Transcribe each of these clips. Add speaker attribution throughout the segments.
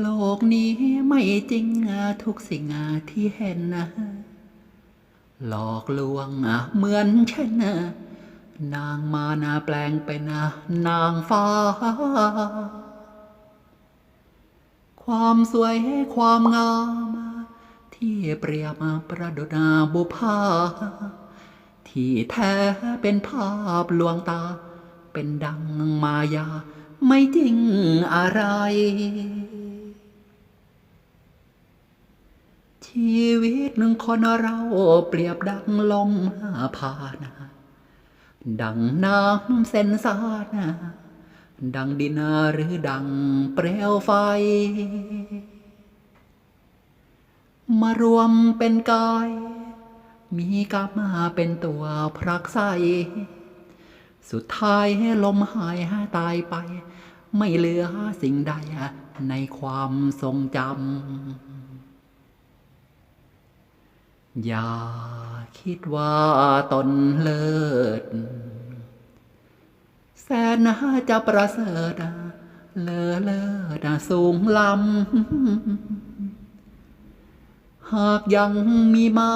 Speaker 1: โลกนี้ไม่จริงทุกสิ่งที่เห็นนะหลอกลวงเหมือนเช่นนางมานาแปลงเป็นนางฟ้า ความสวยความงาม ที่เปรียบประดุจบุพาที่แท้เป็นภาพลวงตา เป็นดังมายา ไม่จริงอะไร ชีวิตหนึ่งคนเราเปรียบดังลมพานาดังน้ำเส้นสาดนาดังดินหรือดังเปลวไฟ มารวมเป็นกาย มีกรรมาเป็นตัวพรักไสสุดท้ายให้ลมหายตายไป ไม่เหลือสิ่งใดในความทรงจำ อย่าคิดว่าตนเลิศ แสนน่าจะประเสริฐเลอเลิศสูงล้ำ หากยังมีมา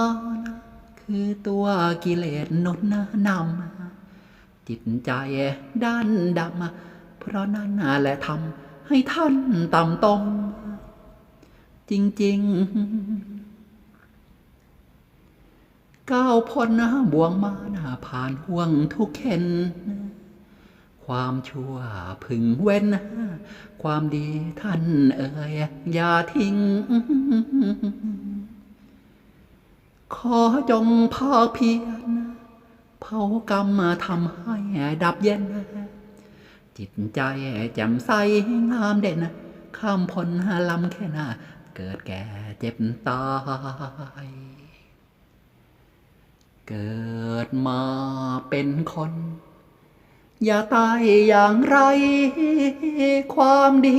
Speaker 1: นะคือตัวกิเลสนุนนำ จิตใจด้านดำ เพราะนั่นแหละทำให้ท่านต่ำตม จริง ๆ ก้าวพ้นนะบ่วงมานะผ่านห่วงทุกเข็น ความชั่วพึงเว้น ความดีท่านเอ่ยอย่าทิ้ง ขอจงภาเพียรเผากรรมมาทำให้ดับเย็น จิตใจแจ่มใสงามเด่น ข้ามพ้นลำแค่หนาเกิดแก่เจ็บตาย เกิดมาเป็นคน อย่าตายอย่างไรความดี